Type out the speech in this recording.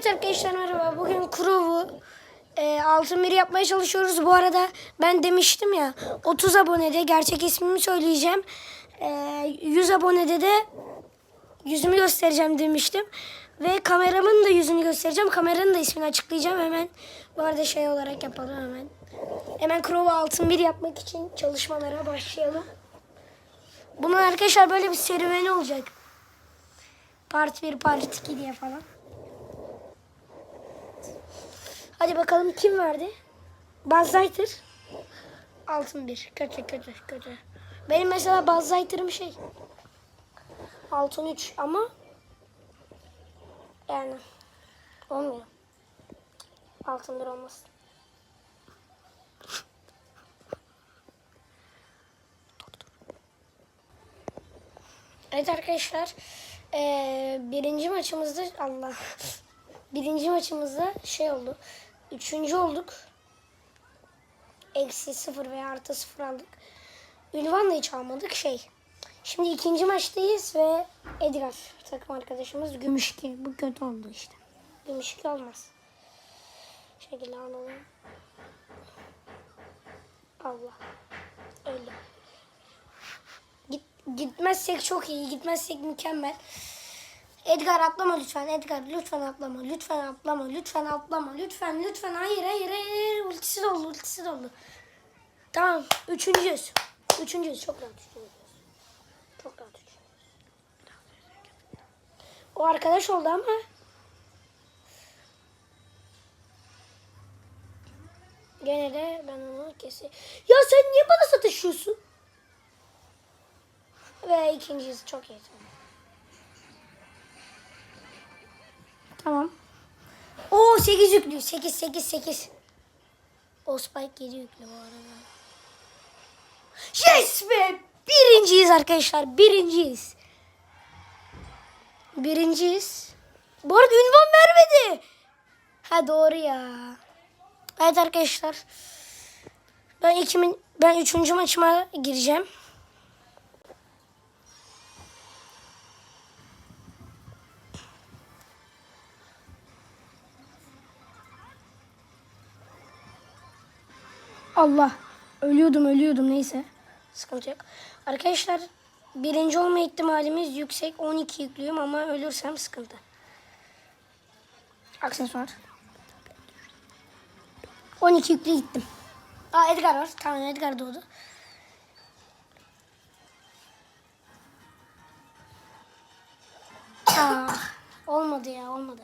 Evet arkadaşlar merhaba. Bugün Crow'u e, altın bir yapmaya çalışıyoruz. Bu arada ben demiştim ya 30 abonede gerçek ismimi söyleyeceğim. E, 100 abonede de yüzümü göstereceğim demiştim. Ve kameramın da yüzünü göstereceğim. Kameranın da ismini açıklayacağım hemen. Bu arada şey olarak yapalım hemen. Hemen Crow'u altın bir yapmak için çalışmalara başlayalım. Bunun arkadaşlar böyle bir serüveni olacak. Part 1, part 2 diye falan. Hadi bakalım kim verdi? Lightyear. Altın bir. Kötü kötü kötü. Benim mesela Lightyear'ım şey. Altın 3 ama yani olmuyor. Altın bir olmaz. Evet arkadaşlar. eee, birinci maçımızda Allah. Birinci maçımızda şey oldu. Üçüncü olduk. Eksi sıfır veya artı sıfır aldık. Ünvan da hiç almadık şey. Şimdi ikinci maçtayız ve Edgar takım arkadaşımız Gümüşki. Bu kötü oldu işte. Gümüşki olmaz. Şekilde alalım. Allah. Öyle. Git, gitmezsek çok iyi. Gitmezsek mükemmel. Edgar atlama lütfen. Edgar lütfen atlama. Lütfen atlama. Lütfen atlama. Lütfen lütfen. Hayır hayır hayır. Ultisi doldu. Ultisi doldu. Tamam. Üçüncüyüz. Üçüncüyüz. Çok rahat üçüncüyüz. Çok rahat üçüncüyüz. O arkadaş oldu ama gene de ben onu kesi. Ya sen niye bana sataşıyorsun? Ve ikincisi çok iyi. 8 yüklü. 8 8 8. O Spike 7 yüklü bu arada. Yes be! Birinciyiz arkadaşlar. Birinciyiz. Birinciyiz. Bu arada ünvan vermedi. Ha doğru ya. Evet arkadaşlar. Ben ikimin ben üçüncü maçıma gireceğim. Allah. Ölüyordum ölüyordum neyse. Sıkıntı yok. Arkadaşlar birinci olma ihtimalimiz yüksek. 12 yüklüyüm ama ölürsem sıkıntı. Aksesuar. 12 yüklü gittim. Aa Edgar var. Tamam Edgar doğdu. Aa, olmadı ya olmadı.